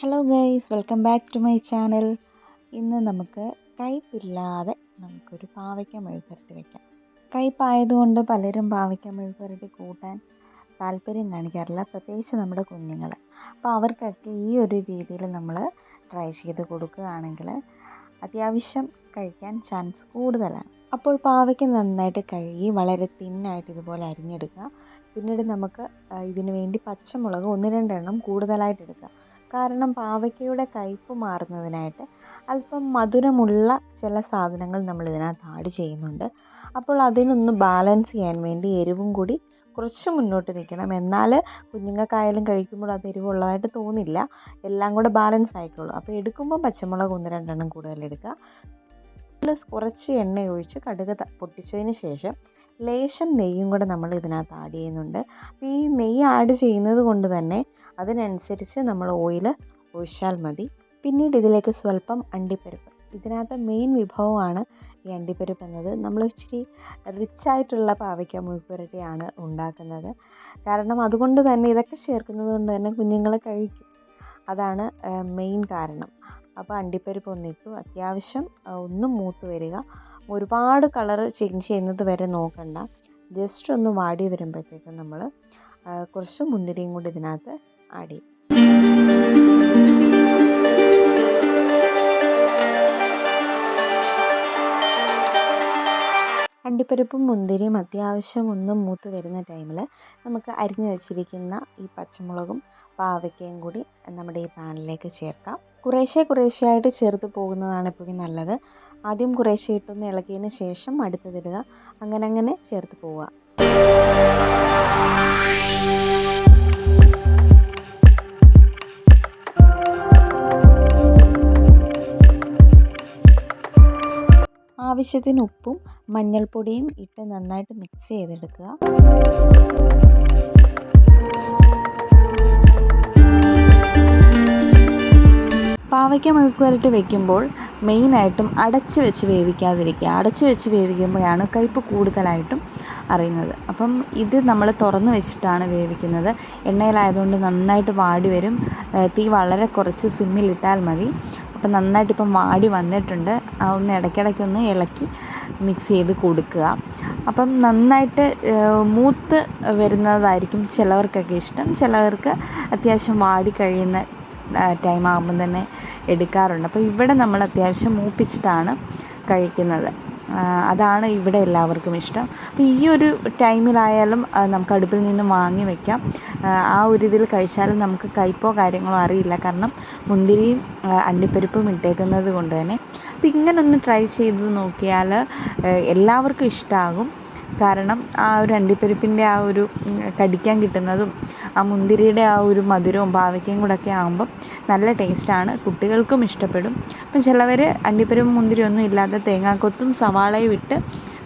Hello guys welcome back to my channel ഇന്ന് നമുക്ക് കയ്പില്ലാതെ നമുക്കൊരു പാവയ്ക്ക മെഴുക്കുവരട്ടി വയ്ക്കാം കയ്പായതുകൊണ്ട് പലരും പാവയ്ക്ക മെഴുക്കുവരട്ടി കൂട്ടാൻ താല്പര്യം കാണിക്കാറില്ല പ്രത്യേകിച്ച് നമ്മുടെ കുഞ്ഞുങ്ങൾ അപ്പോൾ അവർക്കൊക്കെ ഈ ഒരു രീതിയിൽ നമ്മൾ ട്രൈ ചെയ്ത് കൊടുക്കുകയാണെങ്കിൽ അത്യാവശ്യം കഴിക്കാൻ ചാൻസ് കൂടുതലാണ്. അപ്പോൾ പാവയ്ക്ക നന്നായിട്ട് കഴുകി വളരെ തിന്നായിട്ട് ഇതുപോലെ അരിഞ്ഞെടുക്കുക. പിന്നീട് നമുക്ക് ഇതിനു വേണ്ടി പച്ചമുളക് ഒന്ന് രണ്ടെണ്ണം കൂടുതലായിട്ട് എടുക്കുക. കാരണം പാവയ്ക്കയുടെ കയ്പ്പ് മാറുന്നതിനായിട്ട് അല്പം മധുരമുള്ള ചില സാധനങ്ങൾ നമ്മൾ ഇതിനകത്ത് ആഡ് ചെയ്യുന്നുണ്ട്. അപ്പോൾ അതിനൊന്ന് ബാലൻസ് ചെയ്യാൻ വേണ്ടി എരിവും കൂടി കുറച്ച് മുന്നോട്ട് നിൽക്കണം. എന്നാൽ കുഞ്ഞുങ്ങൾക്കായാലും കഴിക്കുമ്പോൾ അത് എരിവുള്ളതായിട്ട് തോന്നില്ല. എല്ലാം കൂടെ ബാലൻസ് ആയിക്കോളും. അപ്പോൾ എടുക്കുമ്പോൾ പച്ചമുളക് ഒന്ന് രണ്ടെണ്ണം കൂടുതൽ എടുക്കുക. പ്ലസ് കുറച്ച് എണ്ണ ഒഴിച്ച് കടുക് പൊട്ടിച്ചതിന് ശേഷം ലേശം നെയ്യും കൂടെ നമ്മൾ ഇതിനകത്ത് ആഡ് ചെയ്യുന്നുണ്ട്. അപ്പോൾ ഈ നെയ്യ് ആഡ് ചെയ്യുന്നത് കൊണ്ട് തന്നെ അതിനനുസരിച്ച് നമ്മൾ ഓയിൽ ഒഴിച്ചാൽ മതി. പിന്നീട് ഇതിലേക്ക് സ്വല്പം അണ്ടിപ്പരിപ്പ്. ഇതിനകത്ത് മെയിൻ വിഭവമാണ് ഈ അണ്ടിപ്പരിപ്പ് എന്നത്. നമ്മൾ ഇച്ചിരി റിച്ചായിട്ടുള്ള പാവയ്ക്ക മുഴുപ്പുരട്ടിയാണ് ഉണ്ടാക്കുന്നത്. കാരണം അതുകൊണ്ട് തന്നെ ഇതൊക്കെ ചേർക്കുന്നത് കൊണ്ട് തന്നെ കുഞ്ഞുങ്ങൾ കഴിക്കും. അതാണ് മെയിൻ കാരണം. അപ്പോൾ അണ്ടിപ്പരിപ്പ് ഒന്നിട്ടു. അത്യാവശ്യം ഒന്ന് മൂത്ത് വരിക. ഒരുപാട് കളർ ചേഞ്ച് ചെയ്യുന്നത് വരെ നോക്കണ്ട. ജസ്റ്റ് ഒന്ന് വാടി വരുമ്പോഴത്തേക്കും നമ്മൾ കുറച്ച് മുന്തിരിയും കൂടി ഇതിനകത്ത് ആഡ് ചെയ്യും. അണ്ടിപ്പരിപ്പും മുന്തിരിയും അത്യാവശ്യം ഒന്നും മൂത്ത് വരുന്ന ടൈമിൽ നമുക്ക് അരിഞ്ഞു വെച്ചിരിക്കുന്ന ഈ പച്ചമുളകും പാവയ്ക്കയും കൂടി നമ്മുടെ ഈ പാനിലേക്ക് ചേർക്കാം. കുറേശ്ശെ കുറേശ്ശെയായിട്ട് ചേർത്ത് പോകുന്നതാണ് എപ്പോഴും നല്ലത്. ആദ്യം കുറേശ്ശെ ഇട്ടൊന്ന് ഇളക്കിയതിന് ശേഷം അടുത്തതിടുക അങ്ങനെ അങ്ങനെ ചേർത്ത് പോവുക. ആവശ്യത്തിന് ഉപ്പും മഞ്ഞൾപ്പൊടിയും ഇട്ട് നന്നായിട്ട് മിക്സ് ചെയ്തെടുക്കുക. പാവയ്ക്ക മെഴുക്കുവരട്ടി വെക്കുമ്പോൾ മെയിനായിട്ടും അടച്ച് വെച്ച് വേവിക്കാതിരിക്കുക. അടച്ച് വെച്ച് വേവിക്കുമ്പോഴാണ് കയ്പ്പ് കൂടുതലായിട്ടും അറിയുന്നത്. അപ്പം ഇത് നമ്മൾ തുറന്ന് വെച്ചിട്ടാണ് വേവിക്കുന്നത്. എണ്ണയിലായതുകൊണ്ട് നന്നായിട്ട് വാടി വരും. തീ വളരെ കുറച്ച് സിമ്മിലിട്ടാൽ മതി. അപ്പം നന്നായിട്ട് ഇപ്പം വാടി വന്നിട്ടുണ്ട്. ഒന്ന് ഇടയ്ക്കിടയ്ക്കൊന്ന് ഇളക്കി മിക്സ് ചെയ്ത് കൊടുക്കുക. അപ്പം നന്നായിട്ട് മൂത്ത് വരുന്നതായിരിക്കും ചിലവർക്കൊക്കെ ഇഷ്ടം. ചിലവർക്ക് അത്യാവശ്യം വാടി കഴിയുന്ന ടൈം ആകുമ്പം തന്നെ എടുക്കാറുണ്ട്. അപ്പോൾ ഇവിടെ നമ്മൾ അത്യാവശ്യം മൂപ്പിച്ചിട്ടാണ് കഴിക്കുന്നത്. അതാണ് ഇവിടെ എല്ലാവർക്കും ഇഷ്ടം. അപ്പോൾ ഈ ഒരു ടൈമിലായാലും നമുക്ക് അടുപ്പിൽ നിന്ന് വാങ്ങി വയ്ക്കാം ആ ഒരു ഇതിൽ കഴിച്ചാലും നമുക്ക് കയ്പോ കാര്യങ്ങളോ അറിയില്ല. കാരണം മുന്തിരിയും അണ്ടിപ്പരിപ്പും ഇട്ടേക്കുന്നത് കൊണ്ട് തന്നെ. അപ്പോൾ ഇങ്ങനെ ഒന്ന് ട്രൈ ചെയ്ത് നോക്കിയാൽ എല്ലാവർക്കും ഇഷ്ടമാകും കാരണം ആ ഒരു അണ്ടിപ്പരിപ്പിന്റെ ആ ഒരു കടിക്കാൻ കിട്ടുന്നതും ആ മുന്തിരിയുടെ ആ ഒരു മധുരവും പാവയ്ക്കയും കൂടെ ഒക്കെ ആകുമ്പം നല്ല ടേസ്റ്റാണ്. കുട്ടികൾക്കും ഇഷ്ടപ്പെടും. അപ്പം ചിലവർ അണ്ടിപ്പരിപ്പും മുന്തിരിയും ഒന്നും ഇല്ലാതെ തേങ്ങാക്കൊത്തും സവാളയും ഇട്ട്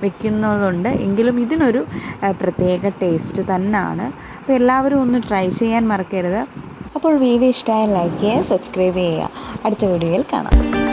വെക്കുന്നതുണ്ട്. എങ്കിലും ഇതിനൊരു പ്രത്യേക ടേസ്റ്റ് തന്നെയാണ് അപ്പോൾ എല്ലാവരും ഒന്ന് ട്രൈ ചെയ്യാൻ മറക്കരുത്. അപ്പോൾ വീഡിയോ ഇഷ്ടമായ ലൈക്ക് ചെയ്യുക സബ്സ്ക്രൈബ് ചെയ്യുക. അടുത്ത വീഡിയോയിൽ കാണാം.